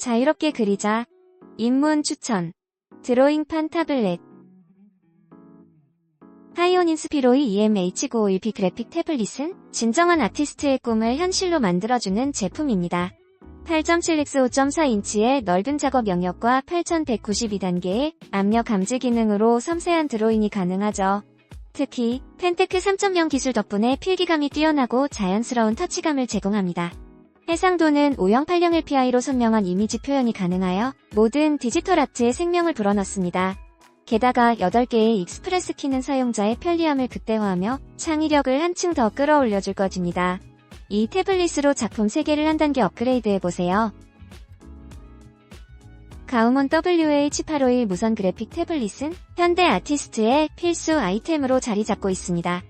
자유롭게 그리자. 입문 추천. 드로잉판 타블렛. 하이온 인스피로이 EMH951P 그래픽 태블릿은 진정한 아티스트의 꿈을 현실로 만들어주는 제품입니다. 8.7x 5.4인치의 넓은 작업 영역과 8192단계의 압력 감지 기능으로 섬세한 드로잉이 가능하죠. 특히 펜테크 3.0 기술 덕분에 필기감이 뛰어나고 자연스러운 터치감을 제공합니다. 해상도는 508형 LPI로 선명한 이미지 표현이 가능하여 모든 디지털 아트에 생명을 불어넣습니다. 게다가 8개의 익스프레스 키는 사용자의 편리함을 극대화하며 창의력을 한층 더 끌어올려줄 것입니다. 이 태블릿으로 작품 3개를 한 단계 업그레이드해보세요. 가우몬 WH851 무선 그래픽 태블릿은 현대 아티스트의 필수 아이템으로 자리 잡고 있습니다.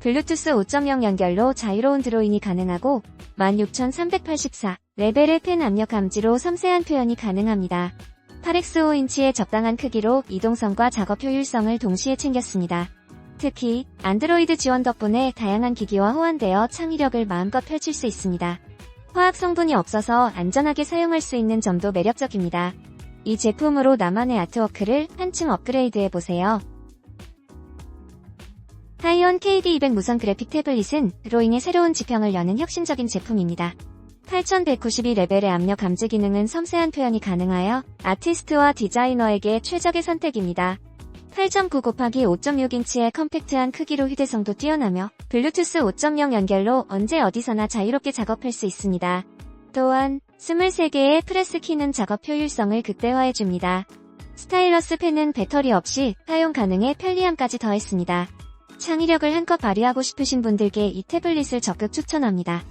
블루투스 5.0 연결로 자유로운 드로잉이 가능하고 16384 레벨의 펜 압력 감지로 섬세한 표현이 가능합니다. 8x5인치의 적당한 크기로 이동성과 작업 효율성을 동시에 챙겼습니다. 특히 안드로이드 지원 덕분에 다양한 기기와 호환되어 창의력을 마음껏 펼칠 수 있습니다. 화학 성분이 없어서 안전하게 사용할 수 있는 점도 매력적입니다. 이 제품으로 나만의 아트워크를 한층 업그레이드해보세요. 하이온 KD200 무선 그래픽 태블릿은 드로잉의 새로운 지평을 여는 혁신적인 제품입니다. 8192 레벨의 압력 감지 기능은 섬세한 표현이 가능하여 아티스트와 디자이너에게 최적의 선택입니다. 8.9 곱하기 5.6인치의 컴팩트한 크기로 휴대성도 뛰어나며 블루투스 5.0 연결로 언제 어디서나 자유롭게 작업할 수 있습니다. 또한 23개의 프레스 키는 작업 효율성을 극대화해줍니다. 스타일러스 펜은 배터리 없이 사용 가능해 편리함까지 더했습니다. 창의력을 한껏 발휘하고 싶으신 분들께 이 태블릿을 적극 추천합니다.